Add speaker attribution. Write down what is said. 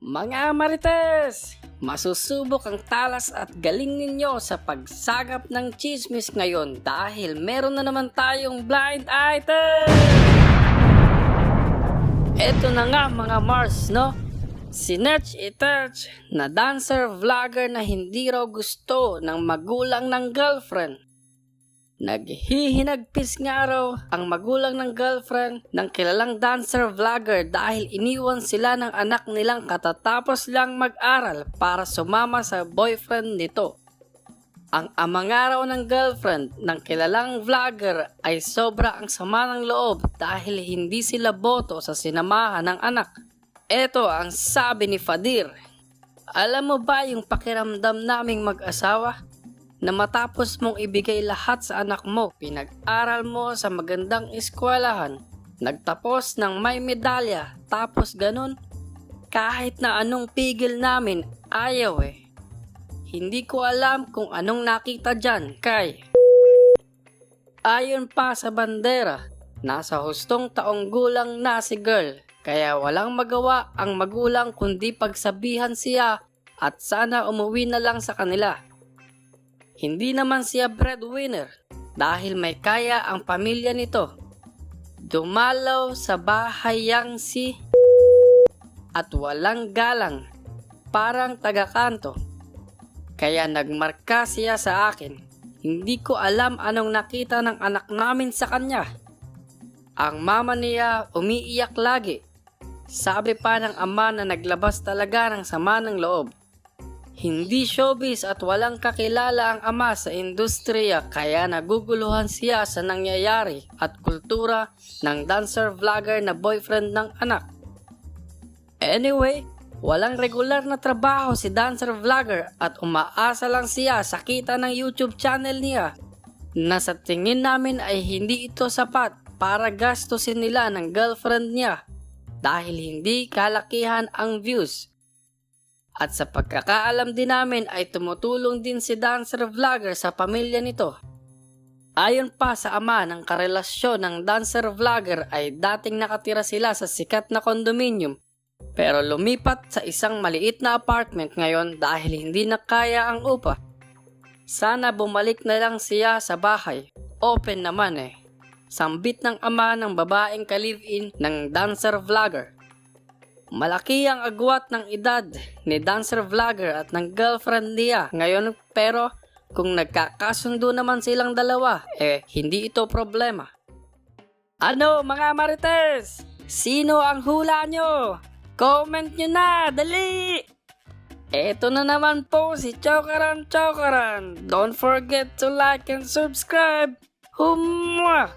Speaker 1: Mga Marites! Masusubok ang talas at galing ninyo sa pagsagap ng chismis ngayon dahil meron na naman tayong blind item! Eto na nga mga Mars, no? Si Nerch Iterch na dancer vlogger na hindi raw gusto ng magulang ng girlfriend. Naghihinagpis nga raw ang magulang ng girlfriend ng kilalang dancer vlogger dahil iniwan sila ng anak nilang katatapos lang mag-aral para sumama sa boyfriend nito. Ang ama nga raw ng girlfriend ng kilalang vlogger ay sobra ang sama ng loob dahil hindi sila boto sa sinamahan ng anak. Ito ang sabi ni Fadir. Alam mo ba yung pakiramdam naming mag-asawa? Na matapos mong ibigay lahat sa anak mo, pinag-aral mo sa magandang eskwelahan, nagtapos ng may medalya, tapos ganun? Kahit na anong pigil namin, ayaw eh. Hindi ko alam kung anong nakita dyan, kay. Ayon pa sa bandera, nasa hustong taong gulang na si girl, kaya walang magawa ang magulang kundi pagsabihan siya at sana umuwi na lang sa kanila. Hindi naman siya breadwinner dahil may kaya ang pamilya nito. Dumalaw sa bahayang si at walang galang, parang tagakanto. Kaya nagmarka siya sa akin. Hindi ko alam anong nakita ng anak namin sa kanya. Ang mama niya umiiyak lagi. Sabi pa ng ama na naglabas talaga ng sama ng loob. Hindi showbiz at walang kakilala ang ama sa industriya kaya naguguluhan siya sa nangyayari at kultura ng dancer vlogger na boyfriend ng anak. Anyway, walang regular na trabaho si dancer vlogger at umaasa lang siya sa kita ng YouTube channel niya na sa tingin namin ay hindi ito sapat para gastusin nila ng girlfriend niya dahil hindi kalakihan ang views. At sa pagkakaalam din namin ay tumutulong din si dancer vlogger sa pamilya nito. Ayon pa sa ama ng karelasyon ng dancer vlogger ay dating nakatira sila sa sikat na condominium pero lumipat sa isang maliit na apartment ngayon dahil hindi na kaya ang upa. Sana bumalik na lang siya sa bahay. Open naman eh. Sambit ng ama ng babaeng ka-live-in ng dancer vlogger. Malaki ang agwat ng edad ni dancer vlogger at ng girlfriend niya ngayon pero kung nagkakasundo naman silang dalawa, eh hindi ito problema. Ano mga marites? Sino ang hula nyo? Comment nyo na, dali! Eto na naman po si Chokaran Chokaran. Don't forget to like and subscribe. Humwa!